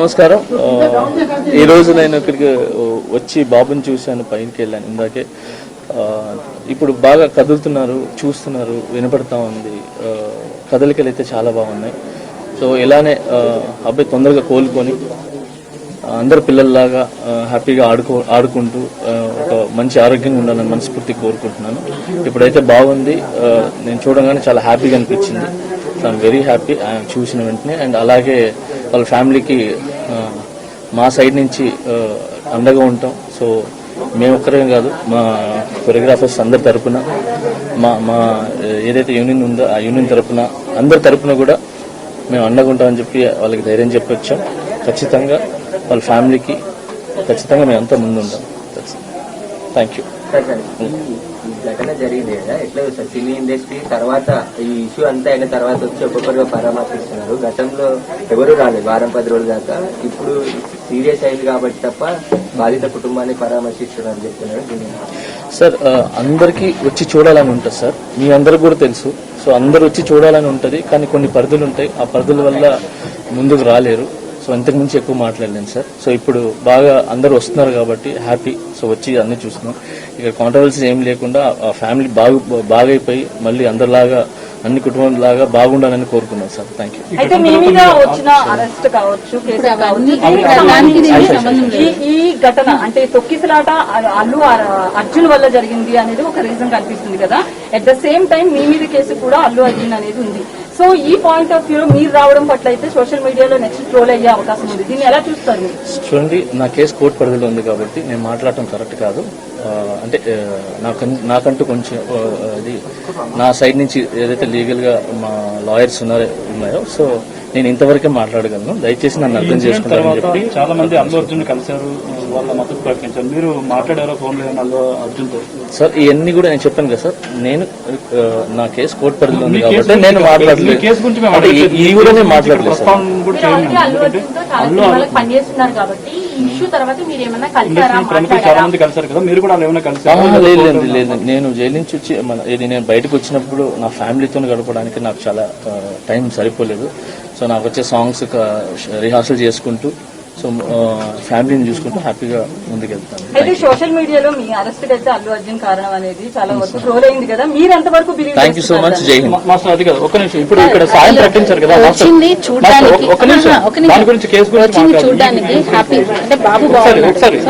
నమస్కారం. ఈరోజు నేను ఇక్కడికి వచ్చి బాబుని చూశాను పైకి వెళ్ళాను. ఇందాకే ఇప్పుడు బాగా కదులుతున్నారు చూస్తున్నారు వినపడతా ఉంది. కదలికలు అయితే చాలా బాగున్నాయి. సో ఇలానే అబ్బాయి తొందరగా కోలుకొని అందరు పిల్లల్లాగా హ్యాపీగా ఆడుకో ఆడుకుంటూ ఒక మంచి ఆరోగ్యంగా ఉండాలని మనస్ఫూర్తి కోరుకుంటున్నాను. ఇప్పుడైతే బాగుంది. నేను చూడగానే చాలా హ్యాపీగా అనిపించింది. ఐఎమ్ వెరీ హ్యాపీ చూసిన వెంటనే. అండ్ అలాగే వాళ్ళ ఫ్యామిలీకి మా సైడ్ నుంచి అండగా ఉంటాం. సో మేము ఒక్కరే కాదు మా కొరియోగ్రాఫర్స్ అందరి తరపున మా మా ఏదైతే యూనియన్ ఉందో ఆ యూనియన్ తరపున అందరి తరపున కూడా మేము అండగా ఉంటామని చెప్పి వాళ్ళకి ధైర్యం చెప్పి వచ్చాం ఖచ్చితంగా వాళ్ళ ఫ్యామిలీకి ఖచ్చితంగా మేము ముందుంటాం. ముందు ఉంటాం థ్యాంక్ యూ ఘటన జరిగింది కదా ఎట్లా సార్ సినీ ఇండస్ట్రీ తర్వాత ఈ ఇష్యూ అంతా అయిన తర్వాత వచ్చి ఒక్కొక్కరుగా పరామర్శిస్తున్నారు. గతంలో ఎవరు రాలేదు వారం పది రోజుల దాకా. ఇప్పుడు సీరియస్ అయింది కాబట్టి తప్ప బాధిత కుటుంబాన్ని పరామర్శిస్తున్నారు చెప్తున్నారు సార్ అందరికీ వచ్చి చూడాలని ఉంటుంది సార్. మీ అందరికి కూడా తెలుసు. సో అందరు వచ్చి చూడాలని ఉంటుంది. కానీ కొన్ని పరిధులు ఉంటాయి. ఆ పరిధుల వల్ల ముందుకు రాలేరు. సో అంతకు మించి ఎక్కువ మాట్లాడలేను సార్. సో ఇప్పుడు బాగా అందరూ వస్తున్నారు కాబట్టి హ్యాపీ. సో వచ్చి అన్ని చూస్తున్నాం. ఇక్కడ కాంట్రవర్సీ ఏం లేకుండా ఆ ఫ్యామిలీ బాగు బాగైపోయి మళ్ళీ అందరిలాగా అన్ని కుటుంబాలలాగా బాగుండాలని కోరుకున్నాం సార్. థ్యాంక్ యూ అయితే మీ మీద వచ్చిన అరెస్ట్ కావచ్చు కేసు. ఈ- ఈ ఘటన అంటే తొక్కిసలాట అల్లు అర్- అర్జున్ వల్ల జరిగింది అనేది ఒక రీజన్ కనిపిస్తుంది కదా. అట్ ద సేమ్ టైం మీ మీద కేసు కూడా అల్లు అర్జున్ అనేది ఉంది. సో ఈ పాయింట్ ఆఫ్ వ్యూ మీరు రావడం పట్ల అయితే సోషల్ మీడియాలో నెక్స్ట్ ట్రోల్ అయ్యే అవకాశం ఉంది. దీన్ని ఎలా చూస్తారు మీరు? చూడండి నా కేసు కోర్టు పరిధిలో ఉంది కాబట్టి నేను మాట్లాడటం కరెక్ట్ కాదు. అంటే నాకు నాకన్- నాకంటూ కొంచెం అది నా సైడ్ నుంచి ఏదైతే లీగల్గా మా లాయర్స్ ఉన్నారో ఉన్నాయో సో నేను ఇంతవరకే మాట్లాడగలను. దయచేసి నన్ను అర్థం చెప్పి. చాలా మంది అల్లు అర్జున్ కలిశారు వాళ్ళ మద్దతు ప్రకటించారు. మీరు మాట్లాడారో ఫోన్లో అల్లు అర్జున్ సార్ ఇవన్నీ కూడా నేను చెప్పాను కదా సార్. నేను నా కేసు కోర్టు పరిధిలో ఉంది కాబట్టి నేను మీ మాట్లాడలేదు. ఈ- కూడా నేను మాట్లాడలేదు నేను జైలు నుంచి వచ్చి ఇది నేను బయటకు వచ్చినప్పుడు నా ఫ్యామిలీతో గడపడానికి నాకు చాలా టైం సరిపోలేదు. సో నాకు వచ్చే సాంగ్స్ రిహార్సల్ చేసుకుంటూ సో ఫ్యామిలీని చూసుకుంటూ హ్యాపీగా ముందుకెళ్తాను. అయితే సోషల్ మీడియాలో మీ అరెస్ట్ అయితే అల్లు అర్జున్ కారణం అనేది చాలా వరకు ట్రోల్ అయింది కదా. మీరు ఎంతవరకు believe thank you so much జై హింద్. మాస్టర్ అది కదా. ఒక్క నిమిషం. ఇప్పుడు ఇక్కడ సాయం ప్రకటించారు కదా వచ్చింది చూడడానికి ఒక్క నిమిషం. దాని గురించి కేసు గురించి. చూడడానికి హ్యాపీ అంటే బాబు ఒకసారి.